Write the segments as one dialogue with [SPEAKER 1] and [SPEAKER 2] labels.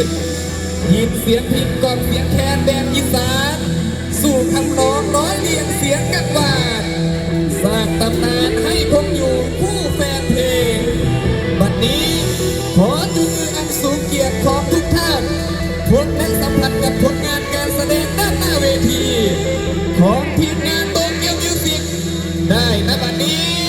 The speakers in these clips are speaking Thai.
[SPEAKER 1] ิดหยิบเสียงผิดก่อนเสียงแคนแดนอีสานสู่คำร้องร้อยเรียงเสียงกันหวานสร้างตำนานให้คงอยู่ผู้แฟนเพลงวันนี้ขอจุดมืออันสูงเกียรติของทุกท่านพบและสัมผัสกับผลงานการแสดงด้านหน้าเวที ของทีมงานโตเกียวมิวสิกได้นะบัดนี้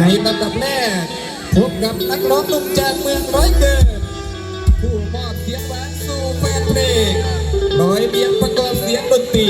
[SPEAKER 2] ใน
[SPEAKER 1] ลำดับแรก พบกับนักร้องลุ่มจากเมืองร้อยเกิดผู้มอบเสียงหวานสู่แฟนเพลงร้อยเบียงประกอบเสียงดนตรี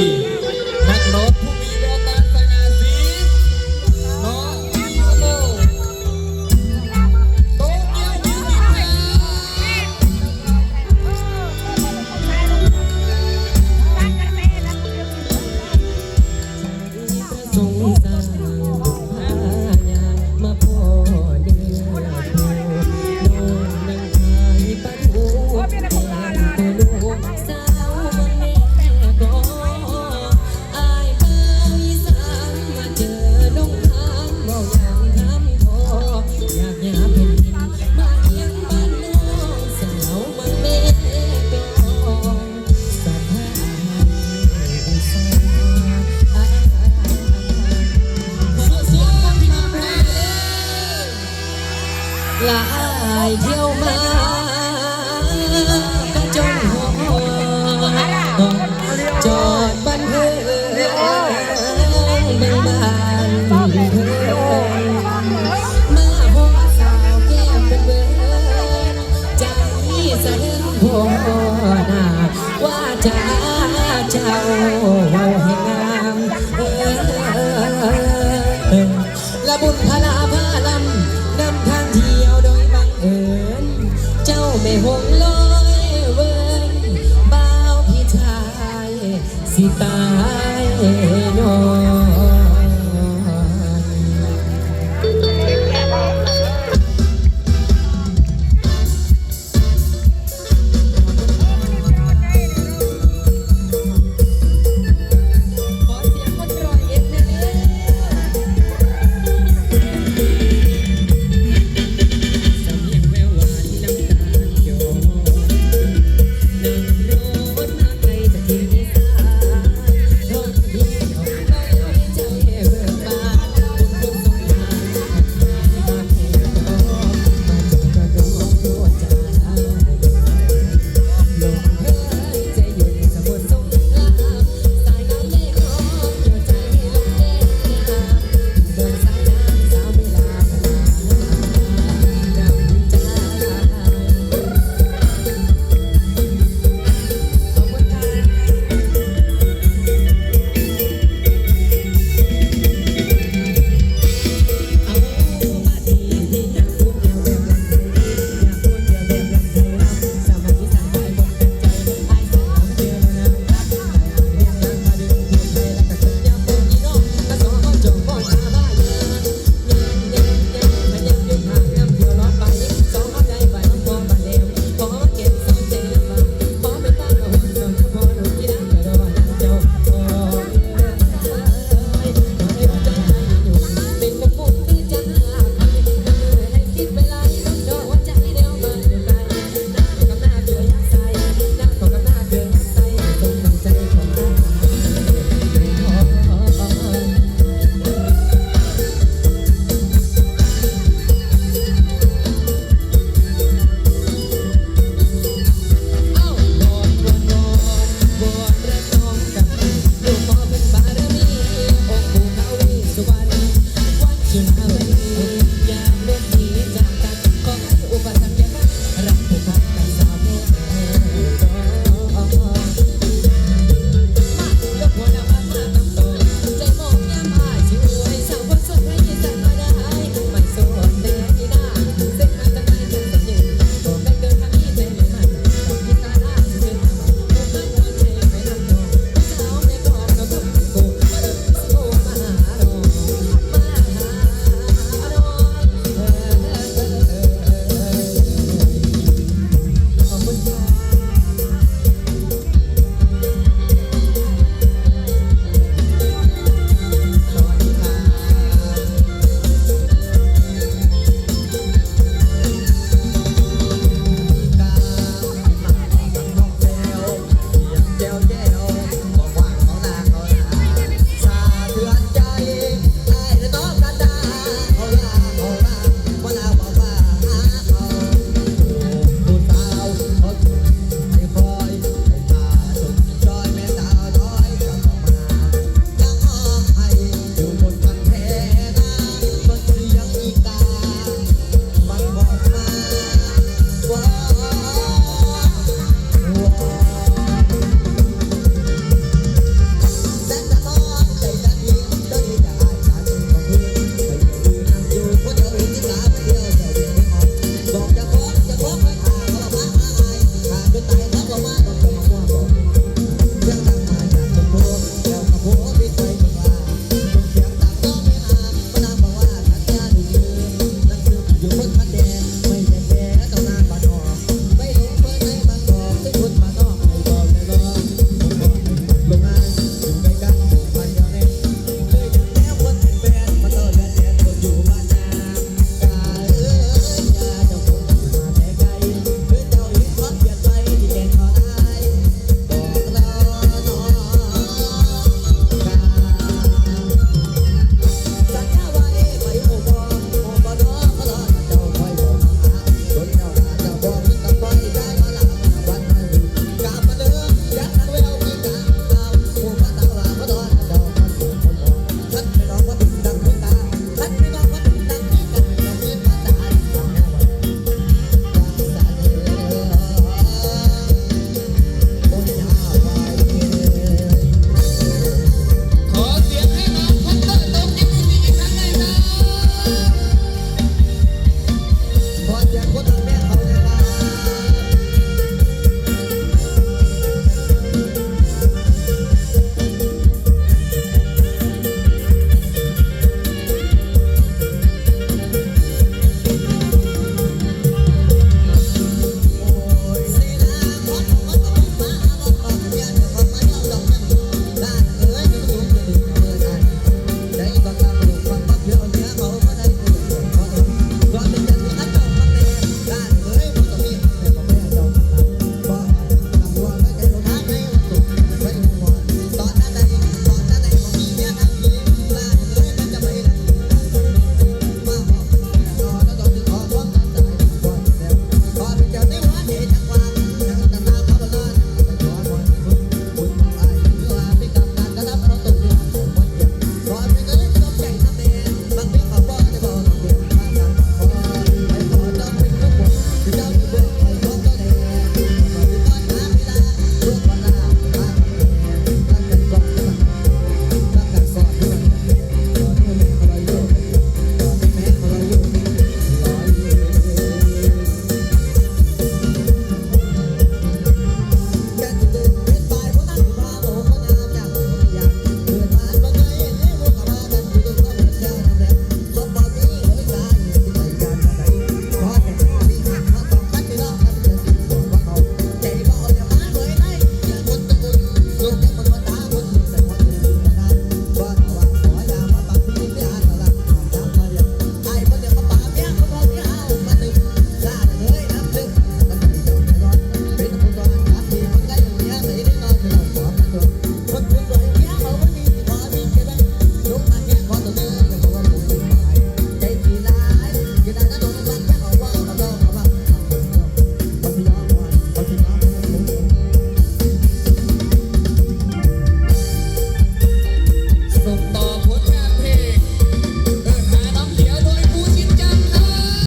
[SPEAKER 3] ลายเที่ยวมาก็จนหัวจอดบันเทิงเมืองบ้านเพิ่อนมาพอสาวแก้มเป็นเบิร์ใจสะดึงหัวหน้าว่าจะเจ้าให้งา